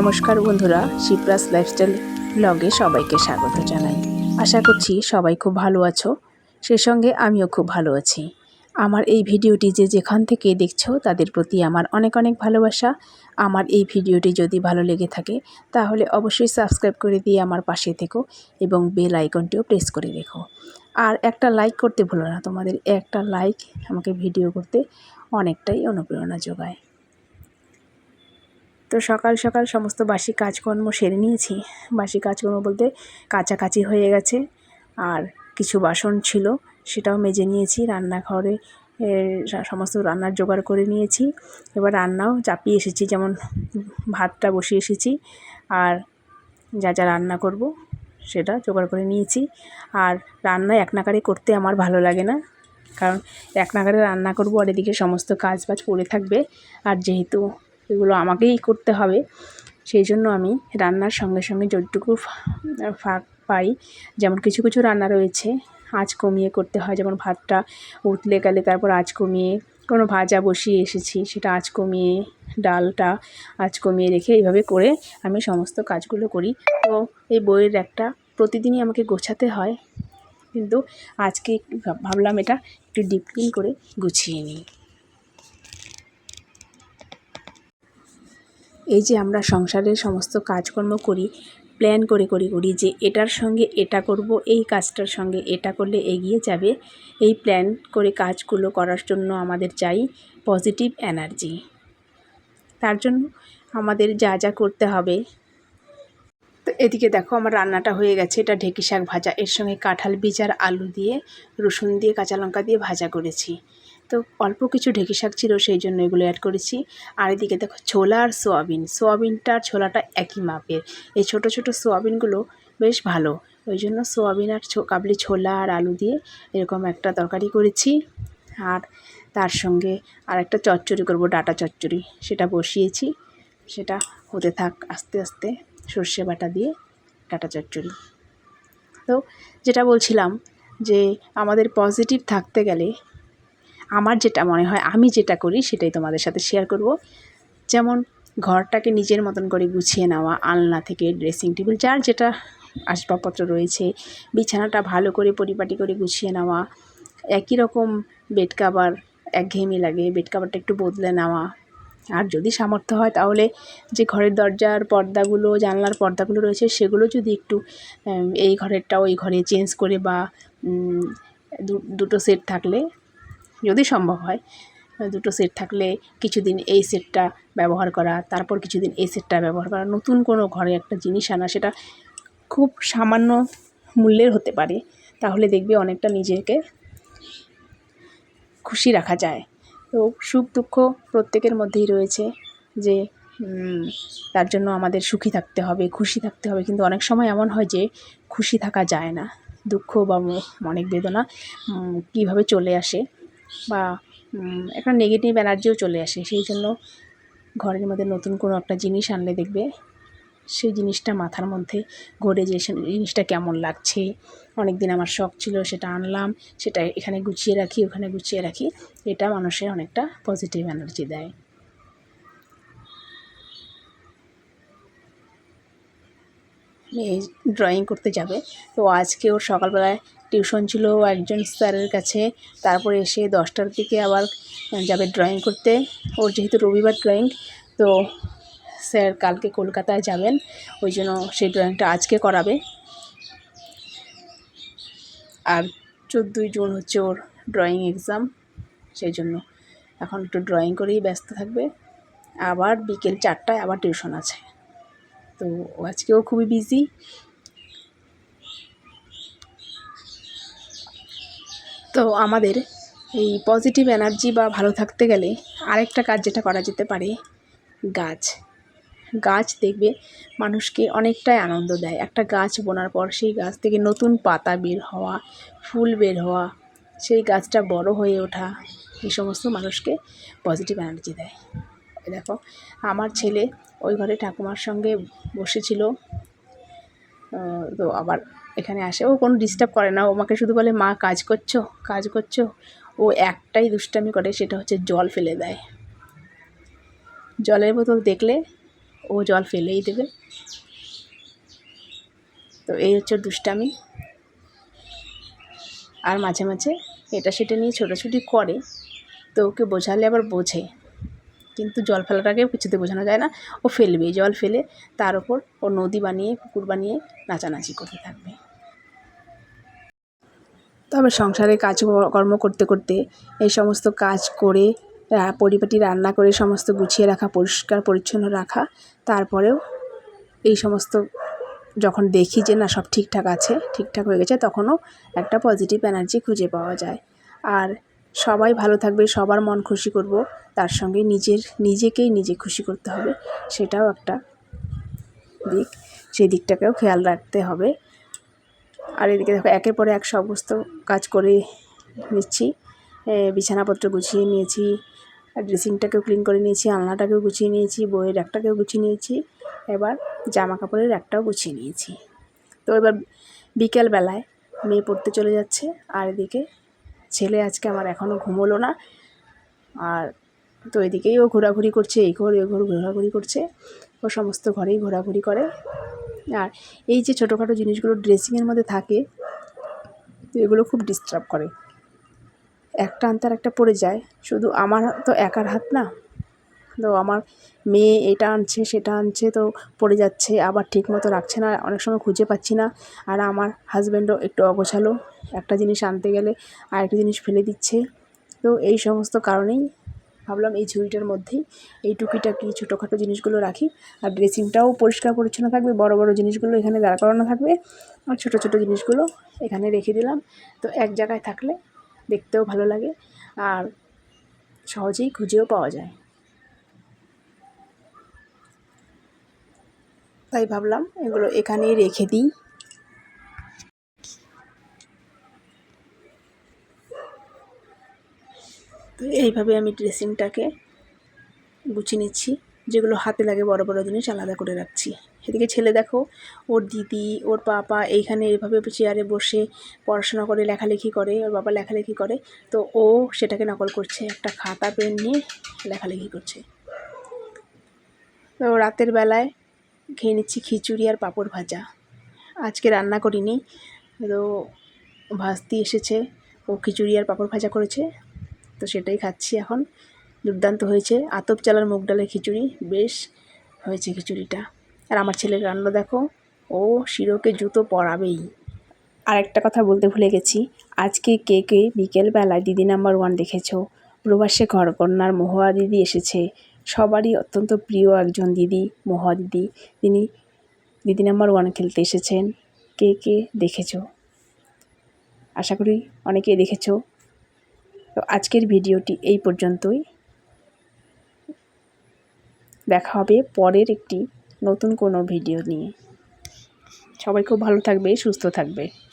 নমস্কার বন্ধুরা, শিপ্রাস লাইফস্টাইল ব্লগে সবাইকে স্বাগত জানাই। আশা করছি সবাই খুব ভালো আছো, সে সঙ্গে আমিও খুব ভালো আছি। আমার এই ভিডিওটি যে যেখান থেকে দেখছ, তাদের প্রতি আমার অনেক অনেক ভালোবাসা। আমার এই ভিডিওটি যদি ভালো লেগে থাকে, তাহলে অবশ্যই সাবস্ক্রাইব করে দিয়ে আমার পাশে থেকো এবং বেল আইকনটিও প্রেস করে রেখো। আর একটা লাইক করতে ভুলো না, তোমাদের একটা লাইক আমাকে ভিডিও করতে অনেকটাই অনুপ্রেরণা যোগায়। তো সকাল সকাল সমস্ত বাসি কাজকর্ম সেরে নিয়েছি। বাসি কাজকর্ম বলতে কাচাকাচি হয়ে গেছে আর কিছু বাসন ছিল সেটাও মেজে নিয়েছি। রান্নাঘরে সমস্ত রান্নার জোগাড় করে নিয়েছি। এবার রান্নাও চাপিয়ে এসেছি, যেমন ভাতটা বসিয়ে এসেছি আর যা যা রান্না করব সেটা জোগাড় করে নিয়েছি। আর রান্না এক নাগারে করতে আমার ভালো লাগে না, কারণ এক নাগারে রান্না করব আর এদিকে সমস্ত কাজ বাজ পড়ে থাকবে। আর যেহেতু এগুলো আমাকেই করতে হবে। সেই জন্য আমি রান্নার সঙ্গে সঙ্গে যতটুকু ফাঁক পাই, যেমন কিছু কিছু রান্না রয়েছে, আঁচ কমিয়ে করতে হয়, যেমন ভাতটা উতলে গেলে তারপর আঁচ কমিয়ে, কোনো ভাজা বসিয়ে এসেছি, সেটা আঁচ কমিয়ে, ডালটা আঁচ কমিয়ে রেখে এইভাবে করে আমি সমস্ত কাজগুলো করি। তো এই বইয়ের একটা প্রতিদিনই আমাকে গোছাতে হয়। কিন্তু আজকে ভাবলাম এটা একটু ডিপ ক্লিন করে গুছিয়ে নিই। এই যে আমরা সংসারের সমস্ত কাজকর্ম করি প্ল্যান করে করে, করি যে এটার সঙ্গে এটা করব, এই কাজটার সঙ্গে এটা করলে এগিয়ে যাবে। এই প্ল্যান করে কাজগুলো করার জন্য আমাদের চাই পজিটিভ এনার্জি তার জন্য আমাদের যা যা করতে হবে। তো এদিকে দেখো আমার রান্নাটা হয়ে গেছে। এটা ঢেকি শাক ভাজা। এর সঙ্গে কাঁঠাল বীজ আর আলু দিয়ে রসুন দিয়ে কাঁচা লঙ্কা দিয়ে ভাজা করেছি। তো অল্প কিছু ঢেঁকি শাক ছিল, সেই জন্য এগুলো অ্যাড করেছি। আর এদিকে দেখো ছোলা আর সোয়াবিন। সোয়াবিনটা আর ছোলাটা একই মাপের। এই ছোট ছোট সোয়াবিনগুলো বেশ ভালো। ওই জন্য সোয়াবিন আর কাবলি ছোলা আর আলু দিয়ে এরকম একটা তরকারি করেছি। আর তার সঙ্গে আর একটা চচ্চড়ি করব, ডাটা চচ্চড়ি। সেটা বসিয়েছি। সেটা হতে থাক আস্তে আস্তে সর্ষে বাটা দিয়ে ডাটা চচ্চড়ি। তো যেটা বলছিলাম যে আমাদের পজিটিভ থাকতে গেলে আমার যেটা মনে হয়, আমি যেটা করি সেটাই তোমাদের সাথে শেয়ার করব। যেমন ঘরটাকে নিজের মতন করে গুছিয়ে নেওয়া, আলনা থেকে ড্রেসিং টেবিল যার যেটা আসবাবপত্র রয়েছে, বিছানাটা ভালো করে পরিপাটি করে গুছিয়ে নেওয়া, একই রকম বেড কাভার একঘেয়েমি লাগে বেড কাভারটা একটু বদলে নেওয়া। আর যদি সামর্থ্য হয় তাহলে যে ঘরের দরজার পর্দাগুলো, জানলার পর্দাগুলো রয়েছে সেগুলো যদি একটু এই ঘরেরটা ওই ঘরে চেঞ্জ করে বা দুটো সেট থাকলে যদি সম্ভব হয়, দুটো সেট থাকলে কিছুদিন এই সেটটা ব্যবহার করা, তারপর কিছুদিন এই সেটটা ব্যবহার করা, নতুন কোনো ঘরে একটা জিনিস আনা, সেটা খুব সামান্য মূল্যের হতে পারে। তাহলে দেখবে অনেকটা নিজেকে খুশি রাখা যায়। তো সুখ দুঃখ প্রত্যেকের মধ্যেই রয়েছে যে তার জন্য আমাদের সুখী থাকতে হবে, খুশি থাকতে হবে। কিন্তু অনেক সময় এমন হয় যে, খুশি থাকা যায় না। দুঃখ বা অনেক বেদনা কীভাবে চলে আসে? বা একটা নেগেটিভ এনার্জিও চলে আসে। সেই জন্য ঘরের মধ্যে নতুন কোনো একটা জিনিস আনলে দেখবে সেই জিনিসটা মাথার মধ্যে ঘরে যে জিনিসটা কেমন লাগছে। অনেক দিন আমার শখ ছিল সেটা আনলাম, সেটা এখানে গুছিয়ে রাখি, ওখানে গুছিয়ে রাখি। এটা মানুষের অনেকটা পজিটিভ এনার্জি দেয়। মেয়ে ড্রয়িং করতে যাবে। তো আজকে ওর সকালবেলায় টিউশন ছিল একজন স্যারের কাছে। তারপরে এসে দশটার দিকে আবার যাবে ড্রয়িং করতে। ওর যেহেতু রবিবার ড্রয়িং তো স্যার কালকে কলকাতায় যাবেন, ওই জন্য সেই ড্রয়িংটা আজকে করাবে। আর চোদ্দোই জুন হচ্ছে ওর ড্রয়িং এক্সাম সেই জন্য এখন একটু ড্রয়িং করেই ব্যস্ত থাকবে। আবার বিকেল চারটায় আবার টিউশন আছে। তো আজকেও খুবই বিজি তো আমাদের এই পজিটিভ এনার্জি বা ভালো থাকতে গেলে আরেকটা কাজ যেটা করা যেতে পারে, গাছ। গাছ দেখবে মানুষকে অনেকটাই আনন্দ দেয়। একটা গাছ বোনার পর সেই গাছ থেকে নতুন পাতা বের হওয়া, ফুল বের হওয়া, সেই গাছটা বড় হয়ে ওঠা, এই সমস্ত মানুষকে পজিটিভ এনার্জি দেয়। দেখো, আমার ছেলে ওই ঘরে ঠাকুমার সঙ্গে বসেছিল। তো আবার এখানে আসে। ও কোনো ডিস্টার্ব করে না। ও আমাকে শুধু বলে, মা, কাজ করছ? কাজ করছ? ও একটাই দুষ্টামি করে, সেটা হচ্ছে জল ফেলে দেয়। জলের বোতল দেখলে ও জল ফেলেই দেবে। তো এই হচ্ছে দুষ্টামি। আর মাঝে মাঝে এটা সেটা নিয়ে ছোটাছুটি করে, তো ওকে বোঝালে আবার বোঝে। কিন্তু জল ফেলাটাকেও কিছুতে বোঝানো যায় না। ও ফেলবে, জল ফেলে তার ওপর ও নদী বানিয়ে, পুকুর বানিয়ে নাচানাচি করতে থাকবে। তবে সংসারে কাজ কর্ম করতে করতে এই সমস্ত কাজ করে পরিপাটি রান্না করে সমস্ত গুছিয়ে রাখা, পরিষ্কার, পরিচ্ছন্ন রাখা, তারপরেও এই সমস্ত যখন দেখি যে না, সব ঠিকঠাক আছে, ঠিকঠাক হয়ে গেছে, তখনও একটা পজিটিভ এনার্জি খুঁজে পাওয়া যায়। আর সবাই ভালো থাকবে, সবার মন খুশি করব। তার সঙ্গে নিজের, নিজেকেই নিজে খুশি করতে হবে, সেটাও একটা দিক। সেই দিকটাকেও খেয়াল রাখতে হবে। আর এদিকে দেখো, একের পরে এক সমস্ত কাজ করে নিচ্ছি। বিছানাপত্র গুছিয়ে নিয়েছি, ড্রেসিংটাকেও ক্লিন করে নিয়েছি, আলনাটাকেও গুছিয়ে নিয়েছি, বইয়ের একটাকেও গুছিয়ে নিয়েছি, এবার জামা কাপড়ের একটাও গুছিয়ে নিয়েছি। তো এবার বিকেলবেলায় মেয়ে পড়তে চলে যাচ্ছে, আর এদিকে ছেলে আজকে আমার এখনও ঘুমোলো না। আর তো এদিকেই ও ঘোরাঘুরি করছে, এই ঘর, ওই ঘর ঘোরাঘুরি করছে। ও সমস্ত ঘরেই ঘোরাঘুরি করে। আর এই যে ছোটোখাটো জিনিসগুলো ড্রেসিংয়ের মধ্যে থাকে, এগুলো খুব ডিস্টার্ব করে। একটা আনতার একটা পড়ে যায়। শুধু আমার তো একার হাত না তো আমার মেয়ে এটা আনছে, সেটা আনছে, তো পড়ে যাচ্ছে, আবার ঠিক মতো রাখছে না, অনেক সময় খুঁজে পাচ্ছি না। আর আমার হাজব্যান্ডও একটু অগোছালো, একটা জিনিস আনতে গেলে আরেকটা জিনিস ফেলে দিচ্ছে। তো এই সমস্ত কারণেই ভাবলাম এই ঝুড়িটার মধ্যেই এই টুকিটাকি ছোটোখাটো জিনিসগুলো রাখি। আর ড্রেসিংটাও পরিষ্কার পরিচ্ছন্ন থাকবে, বড় বড় জিনিসগুলো এখানে দাঁড় করানো থাকবে। আর ছোটো ছোটো জিনিসগুলো এখানে রেখে দিলাম। তো এক জায়গায় থাকলে দেখতেও ভালো লাগে, আর সহজেই খুঁজেও পাওয়া যায়। তাই ভাবলাম এগুলো এখানেই রেখে দিই। তো এইভাবে আমি ড্রেসিংটাকে গুছিয়ে নিচ্ছি, যেগুলো হাতে লাগে বড় বড় জিনিস আলাদা করে রাখছি। এদিকে ছেলে দেখো, ওর দিদি, ওর পাপা এইখানে এভাবে চেয়ারে বসে পড়াশোনা করে, লেখালেখি করে, ওর বাবা লেখালেখি করে, তো ও সেটাকে নকল করছে, একটা খাতা, পেন নিয়ে লেখালেখি করছে। তো রাতের বেলায় খেয়ে নিচ্ছি খিচুড়ি আর পাঁপড় ভাজা। আজকে রান্না করিনি, তো ভাস্তি এসেছে, ও খিচুড়ি আর পাঁপড় ভাজা করেছে, তো সেটাই খাচ্ছি এখন। দুর্দান্ত হয়েছে, আতপ চালার মুগ ডালের খিচুড়ি, বেশ হয়েছে খিচুড়িটা। আর আমার ছেলের রান্না দেখো, ও শিরোকে জুতো পরাবেই। আর একটা কথা বলতে ভুলে গেছি, আজকে কে কে বিকেলবেলায় দিদি নাম্বার ওয়ান দেখেছ? প্রবাসে ঘরকন্যার মহুয়া দিদি এসেছে সবারই অত্যন্ত প্রিয় একজন দিদি মহুয়া দিদি। তিনি, দিদি নাম্বার ওয়ান খেলতে এসেছেন। কে কে দেখেছ? আশা করি অনেকেই দেখেছ। তো আজকের ভিডিওটি এই পর্যন্তই। দেখা হবে পরের একটি নতুন কোনো ভিডিও নিয়ে। সবাই খুব ভালো থাকবে, সুস্থ থাকবে।